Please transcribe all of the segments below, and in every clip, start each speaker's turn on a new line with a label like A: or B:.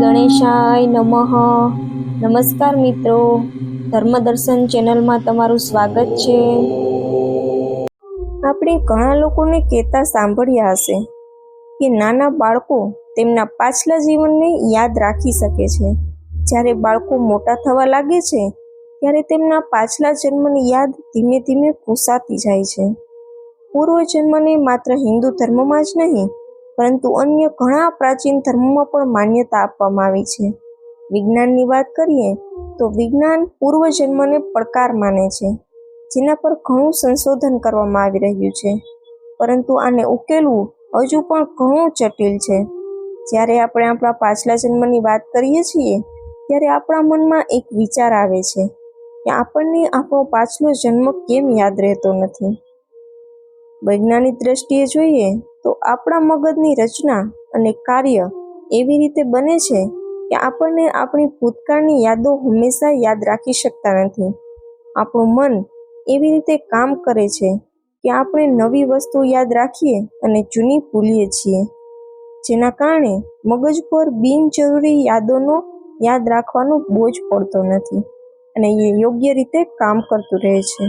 A: ગણેશાય નમઃ. નમસ્કાર મિત્રો. ધર્મદર્શન ચેનલમાં તમારું સ્વાગત છે. આપણે ઘણા લોકોને કહેતા સાંભળ્યા હશે કે નાના બાળકો તેમના પાછલા જીવનને યાદ રાખી શકે છે. જ્યારે બાળકો મોટા થવા લાગે છે, ત્યારે તેમના પાછલા જન્મની યાદ ધીમે ધીમે ભૂસાતી જાય છે. પૂર્વ જન્મને માત્ર હિન્દુ ધર્મમાં જ નહીં પરંતુ અન્ય ઘણા પ્રાચીન ધર્મોમાં પણ માન્યતા આપવામાં આવી છે. વિજ્ઞાનની વાત કરીએ, તો વિજ્ઞાન પૂર્વજન્મને પડકાર માને છે, જેના પર ઘણું સંશોધન કરવામાં આવી રહ્યું છે. પરંતુ આને ઉકેલવું હજુ પણ ઘણું જટિલ છે. જ્યારે આપણે આપણા પાછલા જન્મની વાત કરીએ છીએ, ત્યારે આપણા મનમાં એક વિચાર આવે છે કે આપણને આપણો પાછલો જન્મ કેમ યાદ રહેતો નથી? વૈજ્ઞાનિક દ્રષ્ટિએ જોઈએ તો આપણા મગજની રચના અને કાર્ય એવી રીતે બને છે કે આપણને આપણી ભૂતકાળની યાદો હંમેશા યાદ રાખી શકતા નથી. આપણું મન એવી રીતે કામ કરે છે કે આપણે નવી વસ્તુ યાદ રાખીએ અને જૂની ભૂલીએ છીએ. જેના કારણે મગજ પર બિનજરૂરી યાદોનો યાદ રાખવાનો બોજ પડતો નથી અને એ યોગ્ય રીતે કામ કરતું રહે છે.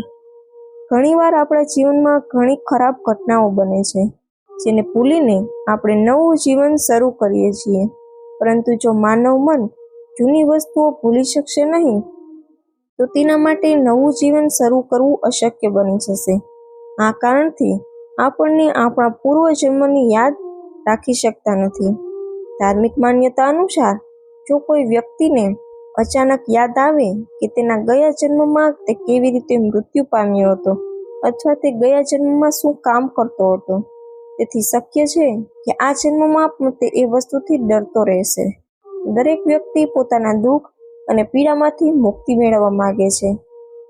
A: ઘણીવાર આપણા જીવનમાં ઘણી ખરાબ ઘટનાઓ બને છે, જેને ભૂલીને આપણે નવું જીવન શરૂ કરીએ છીએ. પરંતુ જો માનવ મન જૂની વસ્તુઓ ભૂલી શકશે નહીં, તો તેના માટે નવું જીવન શરૂ કરવું અશક્ય બની જશે. આ કારણથી આપણને આપણા પૂર્વજન્મની યાદ રાખી શકતા નથી. ધાર્મિક માન્યતા અનુસાર, જો કોઈ વ્યક્તિને અચાનક યાદ આવે કે તેના ગયા જન્મમાં તે કેવી રીતે મૃત્યુ પામ્યો હતો અથવા તે ગયા જન્મમાં શું કામ કરતો હતો. તેથી શક્ય છે કે આ જન્મમાં પણ તે એ વસ્તુથી ડરતો રહેશે. દરેક વ્યક્તિ પોતાના દુઃખ અને પીડામાંથી મુક્તિ મેળવવા માગે છે.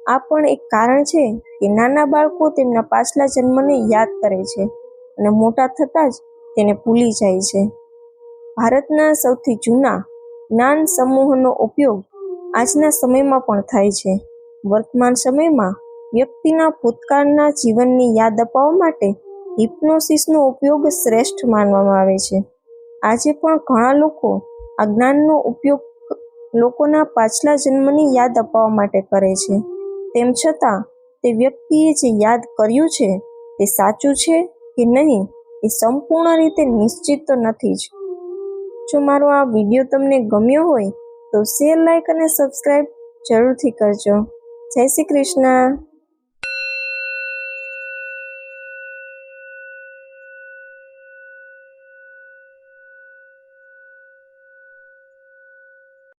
A: આ પણ એક કારણ છે કે નાના બાળકો તેમના પાછલા જન્મને યાદ કરે છે અને મોટા થતાં જ તેને ભૂલી જાય છે. ભારતના સૌથી જૂના જ્ઞાન સમૂહનો ઉપયોગ આજના સમયમાં પણ થાય છે. વર્તમાન સમયમાં વ્યક્તિના ભૂતકાળના જીવનની યાદ અપાવવા માટે હિપ્નોસિસનો ઉપયોગ શ્રેષ્ઠ માનવામાં આવે છે. આજે પણ ઘણા લોકો આ જ્ઞાનનો ઉપયોગ લોકોના પાછલા જન્મની યાદ અપાવવા માટે કરે છે. તેમ છતાં, તે વ્યક્તિએ જે યાદ કર્યું છે તે સાચું છે કે નહીં એ સંપૂર્ણ રીતે નિશ્ચિત તો નથી જ. જો મારો આ વીડિયો તમને ગમ્યો હોય તો શેર લાઈક અને સબસ્ક્રાઈબ જરૂરથી કરજો. જય શ્રી કૃષ્ણ.